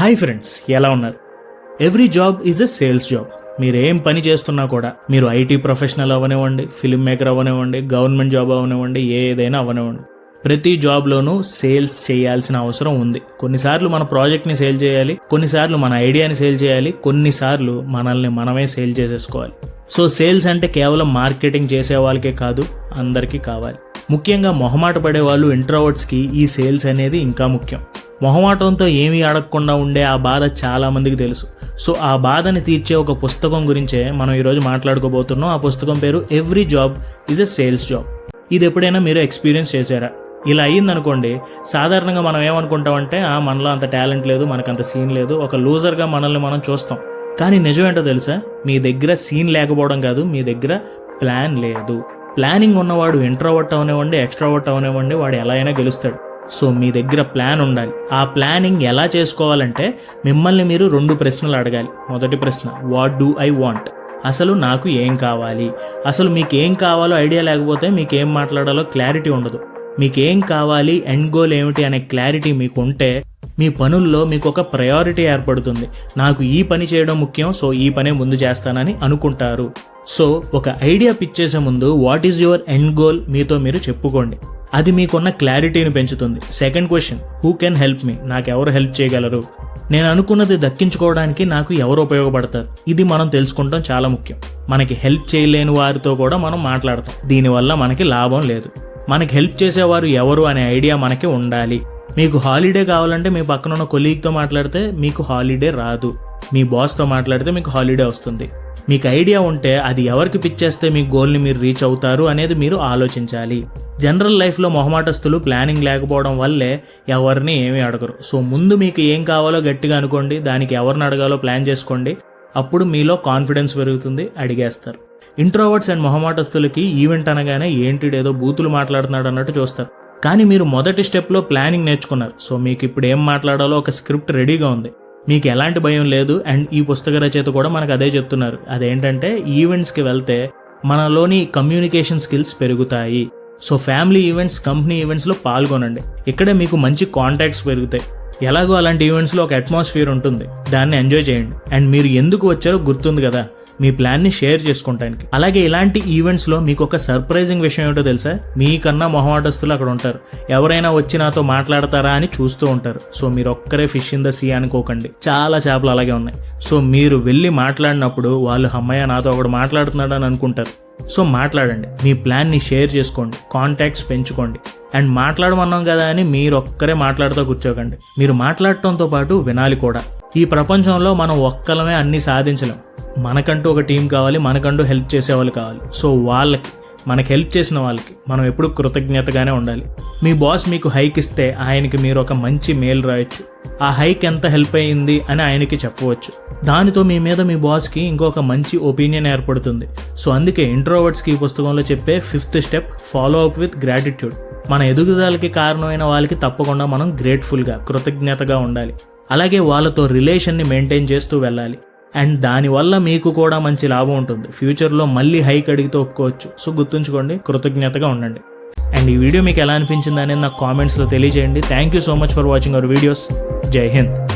Hi friends ఎలా ఉన్నారు? Every job is a sales job మీరు ఏం పని చేస్తున్నా కూడా మీరు ఐటీ ప్రొఫెషనల్ అవనివ్వండి ఫిల్మ్ మేకర్ అవనివ్వండి గవర్నమెంట్ జాబ్ అవనివ్వండి ఏదైనా అవనివ్వండి. ప్రతి జాబ్లోనూ సేల్స్ చేయాల్సిన అవసరం ఉంది. కొన్నిసార్లు మన ప్రాజెక్ట్ని సేల్ చేయాలి కొన్నిసార్లు మన ఐడియాని సేల్ చేయాలి కొన్నిసార్లు మనల్ని మనమే సేల్ చేసేసుకోవాలి. సో సేల్స్ అంటే కేవలం మార్కెటింగ్ చేసే వాళ్ళకే కాదు అందరికీ కావాలి. ముఖ్యంగా మొహమాట పడే వాళ్ళు ఇంట్రోవర్ట్స్కి ఈ సేల్స్ అనేది ఇంకా ముఖ్యం. మొహమాటంతో ఏమీ అడగకుండా ఉండే ఆ బాధ చాలా మందికి తెలుసు. సో ఆ బాధని తీర్చే ఒక పుస్తకం గురించే మనం ఈరోజు మాట్లాడుకోబోతున్నాం. ఆ పుస్తకం పేరు every job is a sales job ఇది ఎప్పుడైనా మీరు ఎక్స్పీరియన్స్ చేశారా? ఇలా అయ్యిందనుకోండి సాధారణంగా మనం ఏమనుకుంటామంటే "ఆ, మనలో అంత టాలెంట్ లేదు మనకంత సీన్ లేదు ఒక లూజర్గా మనల్ని మనం చూస్తాం. కానీ నిజం ఏంటో తెలుసా? మీ దగ్గర సీన్ లేకపోవడం కాదు మీ దగ్గర ప్లాన్ లేదు. ప్లానింగ్ ఉన్నవాడు ఇంట్రోవర్ట్ అవనివ్వండి ఎక్స్ట్రావర్ట్ అవనివ్వండి వాడు ఎలా అయినా గెలుస్తాడు. సో మీ దగ్గర ప్లాన్ ఉండాలి. ఆ ప్లానింగ్ ఎలా చేసుకోవాలంటే మిమ్మల్ని మీరు రెండు ప్రశ్నలు అడగాలి. మొదటి ప్రశ్న వాట్ డూ ఐ వాంట్ అసలు నాకు ఏం కావాలి? అసలు మీకు ఏం కావాలో ఐడియా లేకపోతే మీకు ఏం మాట్లాడాలో క్లారిటీ ఉండదు. మీకు ఏం కావాలి? ఎండ్ గోల్ ఏమిటి అనే క్లారిటీ మీకు ఉంటే మీ పనుల్లో మీకు ఒక ప్రయారిటీ ఏర్పడుతుంది. నాకు ఈ పని చేయడం ముఖ్యం సో ఈ పనే ముందు చేస్తానని అనుకుంటారు. సో ఒక ఐడియా పిచ్చేసే ముందు what is your end goal మీతో మీరు చెప్పుకోండి. అది మీకున్న క్లారిటీని పెంచుతుంది. Second question who can help me? నాకు ఎవరు హెల్ప్ చేయగలరు? నేను అనుకున్నది దక్కించుకోవడానికి నాకు ఎవరు ఉపయోగపడతారు? ఇది మనం తెలుసుకుంటాం చాలా ముఖ్యం. మనకి హెల్ప్ చేయలేని వారితో కూడా మనం మాట్లాడతాం. దీనివల్ల మనకి లాభం లేదు. మనకి హెల్ప్ చేసేవారు ఎవరు అనే ఐడియా మనకి ఉండాలి. మీకు హాలిడే కావాలంటే మీ పక్కన ఉన్న కొలీగ్తో మాట్లాడితే మీకు హాలిడే రాదు. మీ బాస్తో మాట్లాడితే మీకు హాలిడే వస్తుంది. మీకు ఐడియా ఉంటే అది ఎవరికి పిచ్చేస్తే మీ గోల్ని మీరు రీచ్ అవుతారు అనేది మీరు ఆలోచించాలి. జనరల్ లైఫ్లో మొహమాటస్తులు ప్లానింగ్ లేకపోవడం వల్లే ఎవరిని ఏమీ అడగరు. సో ముందు మీకు ఏం కావాలో గట్టిగా అనుకోండి దానికి ఎవరిని అడగాలో ప్లాన్ చేసుకోండి అప్పుడు మీలో కాన్ఫిడెన్స్ పెరుగుతుంది అడిగేస్తారు. ఇంట్రోవర్ట్స్ అండ్ మొహమాటస్తులకి ఈవెంట్ అనగానే ఏంటిడేదో బూతులు మాట్లాడుతున్నాడు అన్నట్టు చూస్తారు. కానీ మీరు మొదటి స్టెప్లో ప్లానింగ్ నేర్చుకున్నారు. సో మీకు ఇప్పుడు ఏం మాట్లాడాలో ఒక స్క్రిప్ట్ రెడీగా ఉంది. మీకు ఎలాంటి భయం లేదు అండ్ ఈ పుస్తక రచయిత కూడా మనకు అదే చెప్తున్నారు. అదేంటంటే ఈవెంట్స్కి వెళ్తే మనలోని కమ్యూనికేషన్ స్కిల్స్ పెరుగుతాయి. సో ఫ్యామిలీ ఈవెంట్స్ కంపెనీ ఈవెంట్స్లో పాల్గొనండి. ఇక్కడే మీకు మంచి కాంటాక్ట్స్ పెరుగుతాయి. ఎలాగో అలాంటి ఈవెంట్స్లో ఒక అట్మాస్ఫియర్ ఉంటుంది. దాన్ని ఎంజాయ్ చేయండి. అండ్ మీరు ఎందుకు వచ్చారో గుర్తుంది కదా. మీ ప్లాన్ని షేర్ చేసుకుంటానికి అలాగే ఇలాంటి ఈవెంట్స్లో మీకు ఒక సర్ప్రైజింగ్ విషయం ఏంటో తెలుసా? మీకన్నా మొహమాటస్తులు అక్కడ ఉంటారు. ఎవరైనా వచ్చి నాతో మాట్లాడతారా అని చూస్తూ ఉంటారు. సో మీరు ఒక్కరే ఫిష్ ఇన్ ద సీ అనుకోకండి. చాలా చేపలు అలాగే ఉన్నాయి. సో మీరు వెళ్ళి మాట్లాడినప్పుడు వాళ్ళు అమ్మయ్య నాతో ఒకడు మాట్లాడుతున్నాడు అని అనుకుంటారు. సో మాట్లాడండి. మీ ప్లాన్ని షేర్ చేసుకోండి. కాంటాక్ట్స్ పెంచుకోండి. అండ్ మాట్లాడమన్నాం కదా అని మీరు ఒక్కరే మాట్లాడుతూ కూర్చోకండి. మీరు మాట్లాడటంతో పాటు వినాలి కూడా. ఈ ప్రపంచంలో మనం ఒక్కలమే అన్ని సాధించలేం. మనకంటూ ఒక టీం కావాలి మనకంటూ హెల్ప్ చేసే వాళ్ళు కావాలి. సో వాళ్ళకి మనకి హెల్ప్ చేసిన వాళ్ళకి మనం ఎప్పుడు కృతజ్ఞతగానే ఉండాలి. మీ బాస్ మీకు హైక్ ఇస్తే ఆయనకి మీరు ఒక మంచి మెయిల్ రాయొచ్చు. ఆ హైక్ ఎంత హెల్ప్ అయ్యింది అని ఆయనకి చెప్పవచ్చు. దానితో మీ మీద మీ బాస్కి ఇంకొక మంచి ఒపీనియన్ ఏర్పడుతుంది. సో అందుకే ఇంట్రోవర్ట్స్కి ఈ పుస్తకంలో చెప్పే fifth step follow up with gratitude మన ఎదుగుదలకి కారణమైన వాళ్ళకి తప్పకుండా మనం గ్రేట్ఫుల్గా కృతజ్ఞతగా ఉండాలి. అలాగే వాళ్ళతో రిలేషన్ని మెయింటైన్ చేస్తూ వెళ్ళాలి. అండ్ దానివల్ల మీకు కూడా మంచి లాభం ఉంటుంది. ఫ్యూచర్లో మళ్ళీ హైక్ అడిగితే ఒప్పుకోవచ్చు. సో గుర్తుంచుకోండి కృతజ్ఞతగా ఉండండి. అండ్ ఈ వీడియో మీకు ఎలా అనిపించింది అనేది నాకు కామెంట్స్లో తెలియజేయండి. Thank you so much for watching our videos Joy Hind